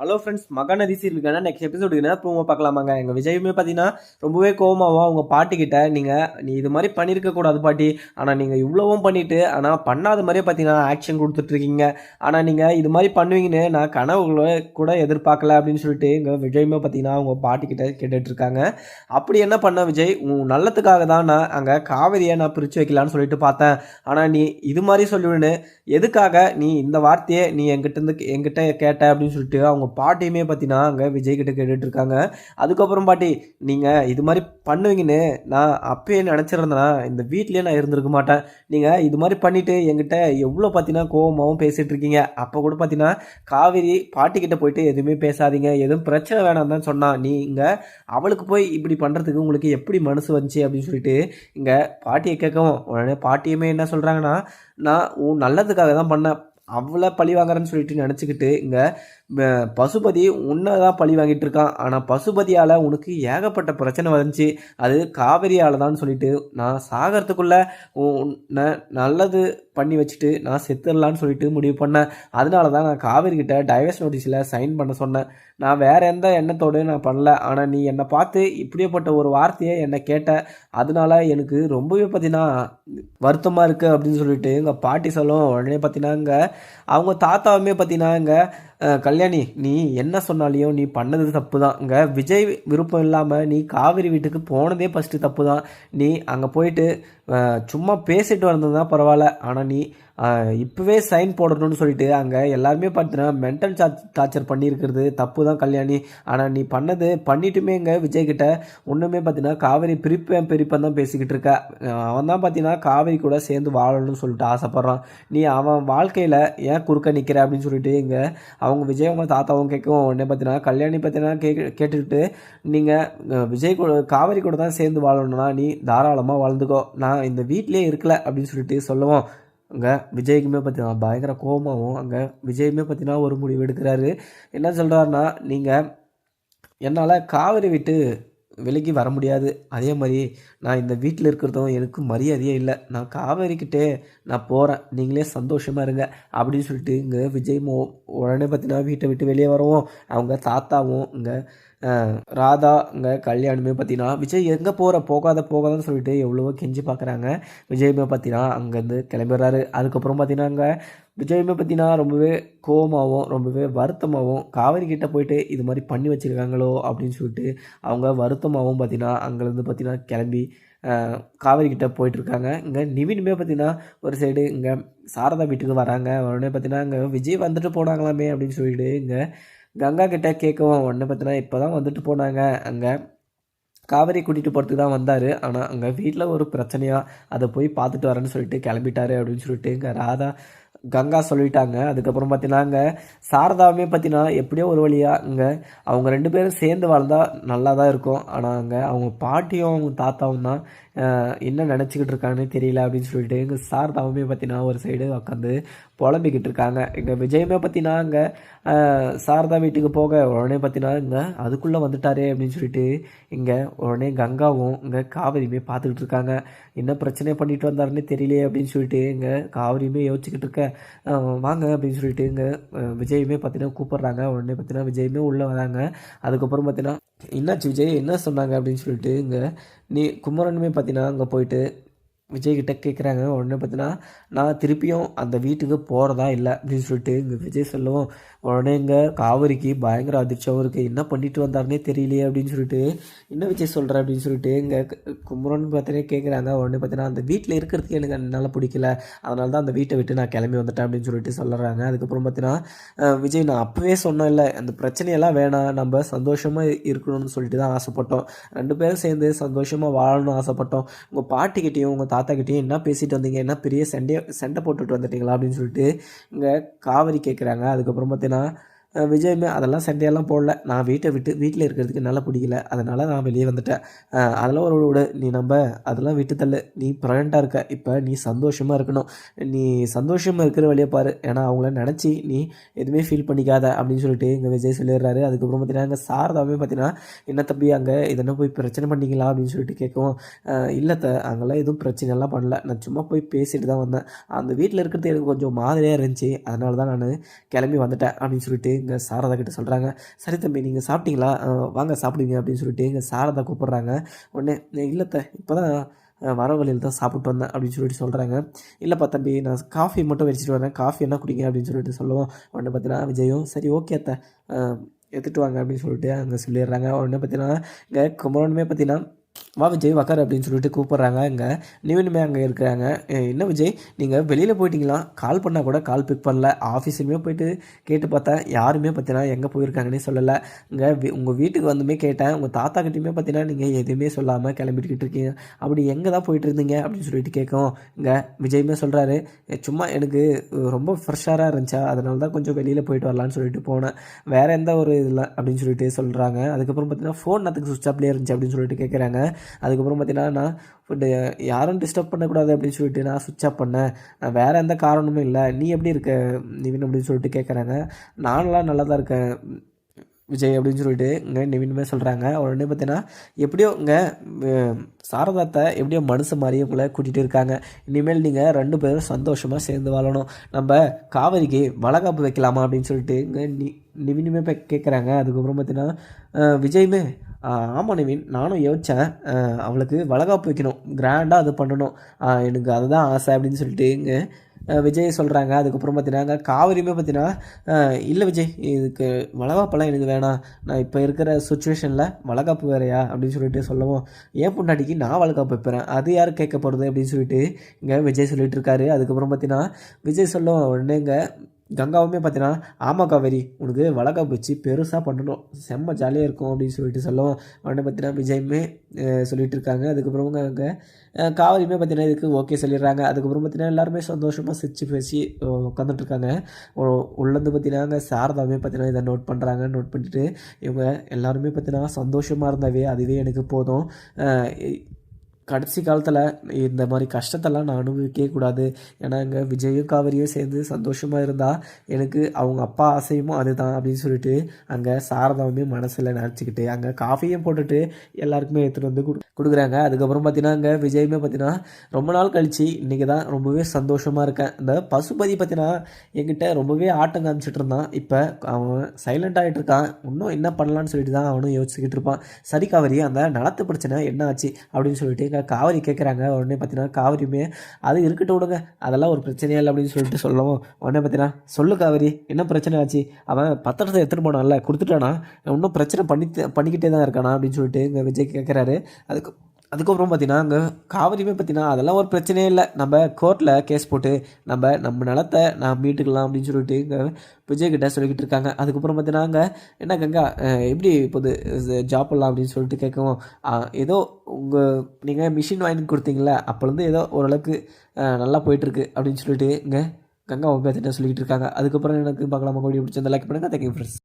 Hello friends Mahanadhi சீரியலுக்கான next episode என்ன promo பார்க்கலாமாங்க? எங்கள் விஜயுமே பார்த்தீங்கன்னா ரொம்பவே கோவமாகவும் அவங்க பாட்டிக்கிட்ட நீங்கள் நீ இது மாதிரி பண்ணியிருக்கக்கூடாது பாட்டி. ஆனால் நீங்கள் இவ்வளவும் பண்ணிவிட்டு ஆனால் பண்ணாத மாதிரியே பார்த்தீங்கன்னா ஆக்ஷன் கொடுத்துட்ருக்கீங்க ஆனால் நீங்கள் இது மாதிரி பண்ணுவீங்கன்னு நான் கனவுகளை கூட எதிர்பார்க்கல அப்படின்னு சொல்லிட்டு எங்கள் விஜயுமே பார்த்தீங்கன்னா அவங்க பாட்டிக்கிட்ட கேட்டுட்ருக்காங்க அப்படி என்ன பண்ண விஜய்? உன் நல்லத்துக்காக தான் நான் அங்கே காவிரியை நான் பிரித்து வைக்கலான்னு சொல்லிட்டு பார்த்தேன். ஆனால் நீ இது மாதிரி சொல்லுவேன்னு எதுக்காக நீ இந்த வார்த்தையை நீ என்கிட்ட இருந்து என்கிட்ட கேட்ட? அப்படின்னு சொல்லிட்டு அவங்க பாட்டியுமே பார்த்தீங்கன்னா அங்கே விஜய் கிட்ட அதுக்கப்புறம் பாட்டி நீங்கள் இது மாதிரி பண்ணுவீங்கன்னு நான் அப்பயே நினச்சிருந்தேன்னா இந்த வீட்லேயே நான் இருந்திருக்க மாட்டேன். நீங்கள் இது மாதிரி பண்ணிவிட்டு என்கிட்ட எவ்வளோ பார்த்தீங்கன்னா கோவமாகவும் பேசிகிட்டு இருக்கீங்க அப்போ கூட பார்த்தீங்கன்னா காவேரி பாட்டிக்கிட்ட போயிட்டு எதுவுமே பேசாதீங்க. எதுவும் பிரச்சனை வேணாம் தான் சொன்னான் நீங்கள் அவளுக்கு போய் இப்படி பண்ணுறதுக்கு உங்களுக்கு எப்படி மனசு வந்துச்சு? அப்படின்னு சொல்லிட்டு இங்கே பாட்டியை கேட்கவும் உடனே பாட்டியுமே என்ன சொல்கிறாங்கன்னா நான் உன் நல்லதுக்காக தான் பண்ணேன். அவ்வளோ பழி வாங்குறேன்னு சொல்லிட்டு நினச்சிக்கிட்டு இங்கே பசுபதி உன்னை தான் பழி வாங்கிட்டு இருக்கான். ஆனால் பசுபதியால் உனக்கு ஏகப்பட்ட பிரச்சனை வந்துச்சு. அது காவிரியால் தான் சொல்லிட்டு நான் சாகிறதுக்குள்ளே உன்னை நல்லது பண்ணி வச்சுட்டு நான் செத்துடலான்னு சொல்லிட்டு முடிவு பண்ணேன். அதனால தான் நான் காவேரி டைவர்ஸ் நோட்டீஸில் சைன் பண்ண சொன்னேன். நான் வேற எந்த எண்ணத்தோடு நான் பண்ணல. ஆனால் நீ என்னை பார்த்து இப்படியேப்பட்ட ஒரு வார்த்தையை என்னை கேட்ட அதனால எனக்கு ரொம்பவே பார்த்தீங்கன்னா வருத்தமாக இருக்குது அப்படின்னு சொல்லிட்டு எங்கள் பாட்டி சொல்லும் உடனே பார்த்தீங்கன்னா இங்கே அவங்க தாத்தாவுமே பார்த்தீங்கன்னா இங்கே கல்யாணி நீ என்ன சொன்னாலையும் நீ பண்ணது தப்பு தான் இங்கே விஜய் விருப்பம் இல்லாமல் நீ காவிரி வீட்டுக்கு போனதே ஃபஸ்ட்டு தப்பு தான் நீ அங்கே போயிட்டு சும்மா பேசிட்டு வந்தது தான் பரவாயில்ல. ஆனால் நீ இப்போவே சைன் போடணும்னு சொல்லிட்டு அங்கே எல்லாருமே பார்த்தீங்கன்னா மென்டல் சார்ஜ் டார்ச்சர் பண்ணியிருக்கிறது. தப்பு தான் கல்யாணி. ஆனால் நீ பண்ணது பண்ணிட்டுமே இங்கே விஜய்கிட்ட ஒன்றுமே பார்த்தீங்கன்னா காவேரி பிரிப்பேன் பிரிப்பேன் தான் பேசிக்கிட்டு இருக்க. அவன் தான் பார்த்தீங்கன்னா காவேரி கூட சேர்ந்து வாழணும்னு சொல்லிட்டு ஆசைப்பட்றான். நீ அவன் வாழ்க்கையில் ஏன் குறுக்க நிற்கிற அப்படின்னு சொல்லிட்டு இங்கே அவங்க விஜய் அவங்க தாத்தாவும் கேட்கும் உடனே பார்த்தீங்கன்னா கல்யாணி பார்த்தீங்கன்னா கே கேட்டுக்கிட்டு நீங்கள் விஜய் கூட காவேரி கூட தான் சேர்ந்து வாழணும்னா நீ தாராளமாக வாழ்ந்துக்கோ. நான் இந்த வீட்டிலே இருக்கல அப்படின்னு சொல்லிட்டு சொல்லுவோம் அங்கே விஜய்க்குமே பார்த்தீங்கன்னா பயங்கர கோபமாகவும் அங்கே விஜயுமே பார்த்தீங்கன்னா ஒரு முடிவு எடுக்கிறாரு. என்ன சொல்கிறாருன்னா நீங்கள் என்னால் காவிரி விட்டு விலகி வர முடியாது. அதே மாதிரி நான் இந்த வீட்டில் இருக்கிறதும் எனக்கு மரியாதையே இல்லை. நான் காவேரிக்கிட்டே நான் போகிறேன் நீங்களே சந்தோஷமாக இருங்க. அப்படின்னு சொல்லிட்டு இங்கே விஜய் மோ உடனே பார்த்தீங்கன்னா வீட்டை விட்டு வெளியே வரவும் அவங்க தாத்தாவும் இங்கே ராதா இங்கே கல்யாணமே பார்த்தீங்கன்னா விஜய் எங்கே போகிற போகாத போகாதன்னு சொல்லிட்டு எவ்வளவோ கெஞ்சி பார்க்குறாங்க விஜயுமே பார்த்தீங்கன்னா அங்கேருந்து கிளம்பிடுறாரு. அதுக்கப்புறம் பார்த்தீங்கன்னா அங்கே விஜயுமே பார்த்தீங்கன்னா ரொம்பவே கோபமாகவும் ரொம்பவே வருத்தமாகவும் காவேரி கிட்டே போயிட்டு இது மாதிரி பண்ணி வச்சுருக்காங்களோ அப்படின்னு சொல்லிட்டு அவங்க வருத்தமாகவும் பார்த்தீங்கன்னா அங்கேருந்து பார்த்தீங்கன்னா கிளம்பி காவேரி கிட்டே போயிட்டுருக்காங்க இங்கே நிவினுமே பார்த்தீங்கன்னா ஒரு சைடு இங்கே சாரதா வீட்டுக்கு வராங்க. உடனே பார்த்தீங்கன்னா இங்கே விஜய் வந்துட்டு போனாங்களாமே அப்படின்னு சொல்லிட்டு இங்கே கங்கா கிட்ட கேட்கவும் ஒன்று பார்த்தீங்கன்னா இப்போ தான் வந்துட்டு போனாங்க. அங்கே காவேரி கூட்டிகிட்டு போகிறதுக்கு தான் வந்தார். ஆனால் அங்கே வீட்டில் ஒரு பிரச்சனையாக அதை போய் பார்த்துட்டு வரேன்னு சொல்லிட்டு கிளம்பிட்டாரு அப்படின்னு சொல்லிட்டு இங்கே ராதா கங்கா சொல்லிட்டாங்க. அதுக்கப்புறம் பார்த்தீங்கன்னா அங்கே சாரதாவுமே பார்த்தீங்கன்னா எப்படியோ ஒரு வழியாக இங்கே அவங்க ரெண்டு பேரும் சேர்ந்து வாழ்ந்தால் நல்லா தான் இருக்கும். ஆனால் அங்கே அவங்க பாட்டியும் அவங்க தாத்தாவும் தான் என்ன நினச்சிக்கிட்டு இருக்காங்கன்னு தெரியல அப்படின்னு சொல்லிட்டு இங்கே சாரதாவுமே பார்த்தீங்கன்னா ஒரு சைடு உட்காந்து புலம்பிக்கிட்டு இருக்காங்க. இங்கே விஜயமே பார்த்தீங்கன்னா அங்கே சாரதா வீட்டுக்கு போக உடனே பார்த்தீங்கன்னா இங்கே அதுக்குள்ளே வந்துட்டாரே அப்படின்னு சொல்லிட்டு இங்கே உடனே கங்காவும் இங்கே காவிரியுமே பார்த்துக்கிட்டு இருக்காங்க. என்ன பிரச்சனை பண்ணிட்டு வந்தாருன்னு தெரியலையே அப்படின்னு சொல்லிட்டு இங்கே காவிரியுமே யோசிச்சுக்கிட்டு இருக்க வாங்க அப்படின்னு சொல்லிட்டு இங்கே விஜயுமே பார்த்தீங்கன்னா கூப்பிட்றாங்க. உடனே பார்த்தீங்கன்னா விஜயுமே உள்ளே வராங்க. அதுக்கப்புறம் பார்த்தீங்கன்னா என்னாச்சு விஜய்? என்ன சொன்னாங்க அப்படின்னு சொல்லிட்டு இங்கே நீ குமரனுமே பார்த்தீங்கன்னா அங்கே போயிட்டு விஜய்கிட்ட கேட்குறாங்க உடனே பார்த்தீங்கன்னா நான் திருப்பியும் அந்த வீட்டுக்கு போகிறதா இல்லை அப்படின்னு சொல்லிட்டு இங்கே விஜய் சொல்லவும் உடனே இங்கே காவிரிக்கு பயங்கர அதிர்ச்சியாகவும் இருக்குது என்ன பண்ணிட்டு வந்தாருனே தெரியலையே அப்படின்னு சொல்லிட்டு என்ன விஜய் சொல்கிற அப்படின்னு சொல்லிட்டு இங்கே குமரன் பார்த்தீங்கன்னா கேட்குறாங்க உடனே பார்த்தீங்கன்னா அந்த வீட்டில் இருக்கிறதுக்கு எனக்கு என்னால் பிடிக்கல. அதனால தான் அந்த வீட்டை விட்டு நான் கிளம்பி வந்துட்டேன் அப்படின்னு சொல்லிட்டு சொல்லுறாங்க அதுக்கப்புறம் பார்த்தீங்கன்னா விஜய் நான் அப்போவே சொன்னேன் இல்லை அந்த பிரச்சனையெல்லாம் வேணாம். நம்ம சந்தோஷமாக இருக்கணும்னு சொல்லிட்டு தான் ஆசைப்பட்டோம். ரெண்டு பேரும் சேர்ந்து சந்தோஷமாக வாழணும்னு ஆசைப்பட்டோம். உங்கள் பாட்டிக்கிட்டேயும் உங்கள் தாத்தாக்கிட்டேயும் என்ன பேசிட்டு வந்தீங்க? என்ன பெரிய சண்டை சண்டை போட்டுட்டு வந்துட்டீங்களா? அப்படின்னு சொல்லிட்டு இங்கே காவிரி கேட்குறாங்க அதுக்கப்புறம் பார்த்தீங்கன்னா விஜயுமே அதெல்லாம் சண்டையெல்லாம் போடல. நான் வீட்டை விட்டு வீட்டில் இருக்கிறதுக்கு நல்லா பிடிக்கல. அதனால் நான் வெளியே வந்துட்டேன். அதெல்லாம் ஒரு விடு. நீ நம்ம அதெல்லாம் விட்டு தள்ளு. நீ ப்ரெக்னெண்ட்டாக இருக்க. இப்போ நீ சந்தோஷமாக இருக்கணும். நீ சந்தோஷமாக இருக்கிற வழியை பாரு. ஏன்னா அவங்கள நினச்சி நீ எதுவுமே ஃபீல் பண்ணிக்காத அப்படின்னு சொல்லிட்டு இங்கே விஜய் சொல்லிடுறாரு. அதுக்கப்புறம் பார்த்தீங்கன்னா அங்கே சாரதாவே பார்த்தீங்கன்னா என்ன தம்பி அங்கே இதென்ன போய் பிரச்சனை பண்ணிங்களா? அப்படின்னு சொல்லிட்டு கேட்கவும் இல்லை த அங்கெல்லாம் எதுவும் பிரச்சனைலாம் பண்ணல. நான் சும்மா போய் பேசிட்டு தான் வந்தேன். அந்த வீட்டில் இருக்கிறது எனக்கு கொஞ்சம் மாதிரியாக இருந்துச்சு. அதனால தான் நான் கிளம்பி வந்துட்டேன். அப்படின்னு சொல்லிட்டு இங்கே சாரதா கிட்ட சொல்கிறாங்க சரி தம்பி நீங்கள் சாப்பிட்டீங்களா? வாங்க சாப்பிடுங்க அப்படின்னு சொல்லிட்டு இங்கே சாரதா கூப்பிட்றாங்க. உடனே இல்லைத்த இப்போ தான் வர வழியில் தான் சாப்பிட்டு வந்தேன் அப்படின்னு சொல்லிட்டு சொல்கிறாங்க இல்லைப்பா தம்பி நான் காஃபி மட்டும் வச்சுட்டு வரேன். காஃபி என்ன குடிங்க? அப்படின்னு சொல்லிட்டு சொல்லுவோம். உடனே பார்த்தீங்கன்னா விஜயும் சரி ஓகே அத்தை எடுத்துகிட்டு வாங்க அப்படின்னு சொல்லிட்டு அங்கே சொல்லிடுறாங்க. உடனே பார்த்தீங்கன்னா இங்கே குமரனுமே பார்த்தீங்கன்னா வா விஜய் வக்கார் அப்படின்னு சொல்லிட்டு கூப்பிட்றாங்க. இங்கே நிவினுமே அங்கே இருக்கிறாங்க. என்ன விஜய் நீங்கள் வெளியில் போயிட்டீங்களா? கால் பண்ணால் கூட கால் பிக் பண்ணல. ஆஃபீஸுமே போயிட்டு கேட்டு பார்த்தேன் யாருமே பார்த்தீங்கன்னா எங்கே போயிருக்காங்கன்னே சொல்லலை. இங்கே உங்கள் வீட்டுக்கு வந்துமே கேட்டேன். உங்கள் தாத்தா கிட்டேயுமே பார்த்தீங்கன்னா நீங்கள் எதுவுமே சொல்லாமல் கிளம்பிட்டுக்கிட்டு இருக்கீங்க. அப்படி எங்கே தான் போயிட்டு இருந்தீங்க? அப்படின்னு சொல்லிட்டு கேட்கும் இங்கே விஜயுமே சொல்கிறாரு சும்மா எனக்கு ரொம்ப ஃப்ரெஷ்ஷாக இருந்துச்சா? அதனால தான் கொஞ்சம் வெளியில் போயிட்டு வரலான்னு சொல்லிட்டு போனேன். வேறு எந்த ஒரு இதில்? அப்படின்னு சொல்லிட்டு சொல்கிறாங்க அதுக்கப்புறம் பார்த்தீங்கன்னா ஃபோன் நத்துக்கு சுவிச் ஆப்லேயே இருந்துச்சு அப்படின்னு சொல்லிட்டு கேட்குறாங்க அதுக்கப்புறம் பார்த்தீங்கன்னா நான் ஃபுட்டு யாரும் டிஸ்டர்ப் பண்ணக்கூடாது அப்படின்னு சொல்லிட்டு நான் சுவிட்ச் ஆஃப் பண்ணேன். நான் வேறு எந்த காரணமும் இல்லை. நீ எப்படி இருக்க நிவின் அப்படின்னு சொல்லிட்டு கேட்குறாங்க நானெலாம் நல்லா தான் இருக்கேன் விஜய் அப்படின்னு சொல்லிட்டு இங்கே நிவின்மே சொல்கிறாங்க உடனே பார்த்தீங்கன்னா எப்படியோ இங்கே சாரதாத்தை எப்படியோ மனுஷ மாதிரியே உங்களை கூட்டிகிட்டு இருக்காங்க. இனிமேல் நீங்கள் ரெண்டு பேரும் சந்தோஷமாக சேர்ந்து வாழணும். நம்ம காவேரிக்கு வளகாப்பு வைக்கலாமா அப்படின்னு சொல்லிட்டு இங்கே நி நிவினுமே போய் கேட்குறாங்க அதுக்கப்புறம் பார்த்தீங்கன்னா விஜயுமே ஆமாம் நிவின் நானும் யோசித்தேன் அவளுக்கு வளகாப்பு வைக்கணும். கிராண்டாக அது பண்ணணும். எனக்கு அதுதான் ஆசை அப்படின்னு சொல்லிட்டுங்க விஜய் சொல்கிறாங்க அதுக்கப்புறம் பார்த்தீங்கன்னா காவிரியுமே பார்த்தீங்கன்னா இல்லை விஜய் இதுக்கு வளகாப்பெல்லாம் எனக்கு வேணாம். நான் இப்போ இருக்கிற சுச்சுவேஷனில் வளகாப்பு வேறையா அப்படின்னு சொல்லிட்டு சொல்லவும் ஏன் பொண்டாட்டிக்கு நான் வளகாப்பு வைப்பேன் அது யார் கேட்க போகிறது அப்படின்னு சொல்லிட்டு இங்கே விஜய் சொல்லிட்டு இருக்காரு. அதுக்கப்புறம் பார்த்தீங்கன்னா விஜய் சொல்லும் உடனே இங்கே கங்காவுமே பார்த்தீங்கன்னா ஆமா காவேரி உனக்கு வளகாப்பு வச்சு பெருசாக பண்ணணும் செம்ம ஜாலியாக இருக்கும் அப்படின்னு சொல்லிட்டு சொல்லுவோம் உடனே பார்த்தீங்கன்னா விஜயுமே சொல்லிகிட்டு சொல்லிட்டு இருக்காங்க. அதுக்கப்புறம் அங்கே காவேரியுமே பார்த்தீங்கன்னா இதுக்கு ஓகே சொல்லிடுறாங்க. அதுக்கப்புறம் பார்த்தீங்கன்னா எல்லாருமே சந்தோஷமாக சிரிச்சு பேசி உட்காந்துட்டு இருக்காங்க. உள்ளேருந்து பார்த்தீங்கன்னா அங்கே சாரதாவுமே பார்த்தீங்கன்னா இதை நோட் பண்ணுறாங்க நோட் பண்ணிட்டு இவங்க எல்லாருமே பார்த்தீங்கன்னா சந்தோஷமாக இருந்தாவே அதுவே எனக்கு போதும். கடைசி காலத்தில் இந்த மாதிரி கஷ்டத்தெல்லாம் நான் அனுபவிக்கவே கூடாது. ஏன்னா இங்கே விஜயும் காவிரியும் சேர்ந்து சந்தோஷமாக இருந்தால் எனக்கு அவங்க அப்பா ஆசையும் அதுதான் அப்படின்னு சொல்லிட்டு அங்கே சாரதாவுமே மனசில் நினச்சிக்கிட்டு அங்கே காஃபியும் போட்டுட்டு எல்லாருக்குமே எடுத்துகிட்டு வந்து கொடு கொடுக்குறாங்க. அதுக்கப்புறம் பார்த்தீங்கன்னா அங்கே விஜயுமே பார்த்தீங்கன்னா ரொம்ப நாள் கழிச்சு இன்றைக்கி தான் ரொம்பவே சந்தோஷமாக இருக்கேன். இந்த பசுபதி பார்த்தீங்கன்னா என்கிட்ட ரொம்பவே ஆட்டம் காமிச்சிட்டு இருந்தான். இப்போ அவன் சைலண்ட் ஆகிட்டு இருக்கான். இன்னும் என்ன பண்ணலான்னு சொல்லிட்டு தான் அவனும் யோசிச்சுக்கிட்டு இருப்பான். சரி காவிரி அந்த நலத்து பிரச்சனை என்ன ஆச்சு அப்படின்னு சொல்லிட்டு காவிரி கேட்குறாங்க உடனே பார்த்தீங்கன்னா காவிரியுமே அது இருக்கட்டும் விடுங்க. அதெல்லாம் ஒரு பிரச்சனையே இல்லை அப்படின்னு சொல்லிட்டு சொல்லவும் உடனே பார்த்தீங்கன்னா சொல்லு காவிரி என்ன பிரச்சனை ஆச்சு? அவன் பத்திரத்தை எடுத்துகிட்டு போனான்ல கொடுத்துட்டானா? இன்னும் பிரச்சனை பண்ணி பண்ணிக்கிட்டே தான் இருக்கானா அப்படின்னு சொல்லிட்டு இங்கே விஜய் கேட்குறாரு அதுக்கு அதுக்கப்புறம் பார்த்தீங்கன்னா அங்கே காவிரியுமே பார்த்தீங்கன்னா அதெல்லாம் ஒரு பிரச்சனையே இல்லை. நம்ம கோர்ட்டில் கேஸ் போட்டு நம்ம நம்ம நிலத்தை நான் மீட்டுக்கலாம் அப்படின்னு சொல்லிட்டு இங்கே விஜய்கிட்ட சொல்லிக்கிட்டு இருக்காங்க. அதுக்கப்புறம் பார்த்தீங்கன்னா அங்கே என்ன கங்கா எப்படி இப்போது ஜாப் பண்ணலாம் அப்படின்னு சொல்லிட்டு கேட்கவும் ஏதோ உங்கள் நீங்கள் மிஷின் வாங்கி கொடுத்தீங்களே அப்போலேருந்து ஏதோ ஓரளவுக்கு நல்லா போயிட்டுருக்கு அப்படின்னு சொல்லிட்டு இங்கே கங்கா உங்க சொல்லிக்கிட்டு இருக்காங்க. அதுக்கப்புறம் எனக்கு பார்க்கலாமா? வீடியோ பிடிச்சிருந்தா லைக் பண்ணுங்கள் தேங்க்யூ ஃப்ரெண்ட்ஸ்